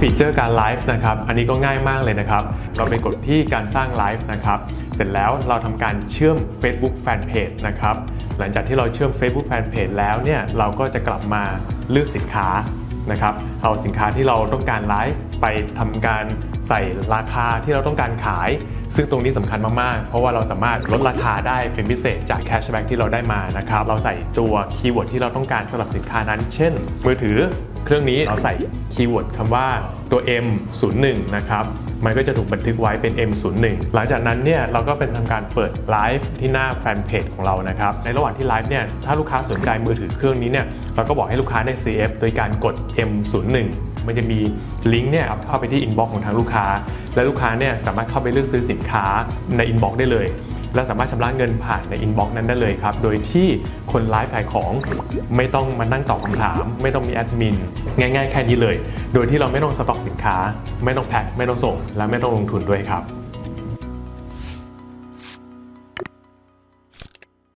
ฟีเจอร์การไลฟ์นะครับ อันนี้ก็ง่ายมากเลยนะครับ เราไปกดที่การสร้างไลฟ์นะครับ เสร็จแล้วเราทำการเชื่อม Facebook Fanpage นะครับ หลังจากที่เราเชื่อม Facebook Fanpage แล้วเนี่ย เราก็จะกลับมาเลือกสินค้านะครับ เอาสินค้าที่เราต้องการไลฟ์ไปทำการใส่ราคาที่เราต้องการขาย ซึ่งตรงนี้สำคัญมากๆ เพราะว่าเราสามารถลดราคาได้เป็นพิเศษจากแคชแบ็กที่เราได้มานะครับ เราใส่ตัวคีย์เวิร์ดที่เราต้องการสำหรับสินค้านั้น เช่น มือถือเครื่องนี้เราใส่คีย์เวิร์ดคำว่าตัว M01 นะครับ มันก็จะถูกบันทึกไว้เป็น M01 หลังจากนั้นเนี่ยเราก็เป็นทำการเปิดไลฟ์ที่หน้าแฟนเพจของเรานะครับ ในระหว่างที่ไลฟ์เนี่ยถ้าลูกค้าสนใจมือถือเครื่องนี้เนี่ยเราก็บอกให้ลูกค้าได้ CF โดยการกด M01 มันจะมีลิงก์เนี่ยเข้าไปที่อินบ็อกซ์ของทางลูกค้า และลูกค้าเนี่ยสามารถเข้าไปเลือกซื้อสินค้าในอินบ็อกซ์ได้เลย และสามารถชำระเงินผ่านในอินบ็อกซ์นั้นได้เลยครับ โดยที่คนไลฟ์ขายของไม่ต้องมานั่งตอบคำถาม ไม่ต้องมีแอดมินง่าย ๆ แค่นี้เลย โดยที่เราไม่ต้องสต็อกสินค้า ไม่ต้องแพ็คไม่ต้องส่ง และไม่ต้องลงทุนด้วยครับ